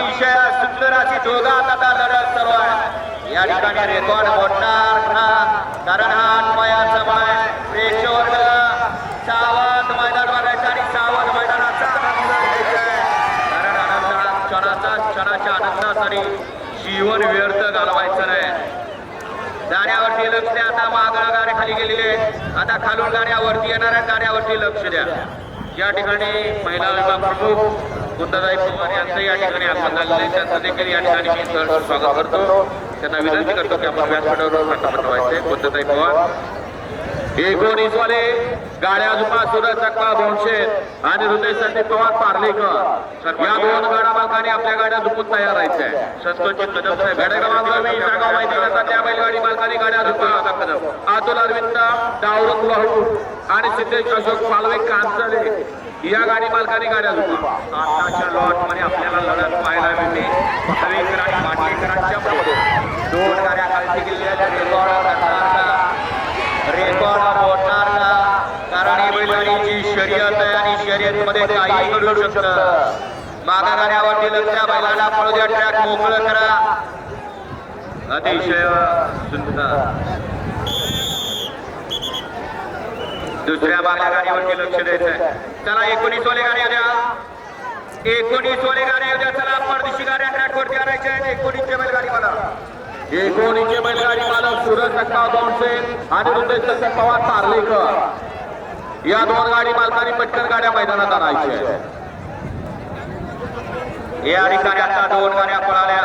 अतिशय सुंदर अशी जोगात आता लढत चालू आहे. या ठिकाणी रेकॉर्ड मोडणार ना कारण हा अन्वयाचा माय प्रेक्ष वर्ग सावध मैदान बघायचं आणि सावध मैदानाचा आनंद कारण आनंद हा क्षणाचा क्षणाच्या आनंदासाठी जीवन व्यर्थ घालवायचं नाही. गाड्यावरती लक्ष द्या. आता मागळ गाड्या खाली गेलेले आता खालून गाड्यावरती येणाऱ्या गाड्यावरती लक्ष द्या. या ठिकाणी महिला विभाग प्रमुख कुंदाताई पवार यांचं या ठिकाणी आगमन झालेलं आहे. त्यांचं देखील या ठिकाणी मी सहर्ष स्वागत करतो. त्यांना विनंती करतो की आपण व्यासपीठावर प्रस्थापित व्हायचे. कुंदाताई पवार. एकोणीस वाले गाड्या जुपा सुरत चक्का दोनशे आणि हृदय संदीप पवार पार्लेकर. या दोन गाडा मालकाने आपल्या गाड्या झुपून तयार राहायच्या. संतोषची कदम साहेब गाड्या क्रमांक वीस जागा माहिती करतात त्या बैलगाडी मालकाने गाड्या झुपा अशोक लहू आणि सिद्धेश अशोक पालवे कांचले या गाडी मालकाने गाड्या झुपा आताच्या लॉटमध्ये आपल्याला लढत पाहायला मिळते. भावेकर आणि माटेकरांच्या मध्ये दोन गाड्या खालती गेलेल्या रेकॉर्ड करणार. का? रेकॉर्ड मोडणार. का कारण ही बैलगाडीची शर्यत आहे आणि शर्यत मध्ये काही घडू शकतं. मागा गाड्यावरती लक्ष बैलाला पळू द्या ट्रॅक मोकळं करा. अतिशय सुंदर. दुसऱ्या मागा गाडीवरती लक्ष द्यायचं चला एकोणीस वाले गाड्या द्या एकोणीस वाले गाड्या द्या चला परदेशी गाड्या ट्रॅकवरती आणायच्या आहेत. एकोणीसच्या बैलगाडी मला एकोणीसचे बैलगाडी मालक सुरज सक्का दोनशे. आणि रुद्रेश सक्का पवार पार्लेकर या दोन गाडी मालकांनी पटकन गाड्या मैदानात आणायच्या या ठिकाणी आता दोन गाड्या पळाल्या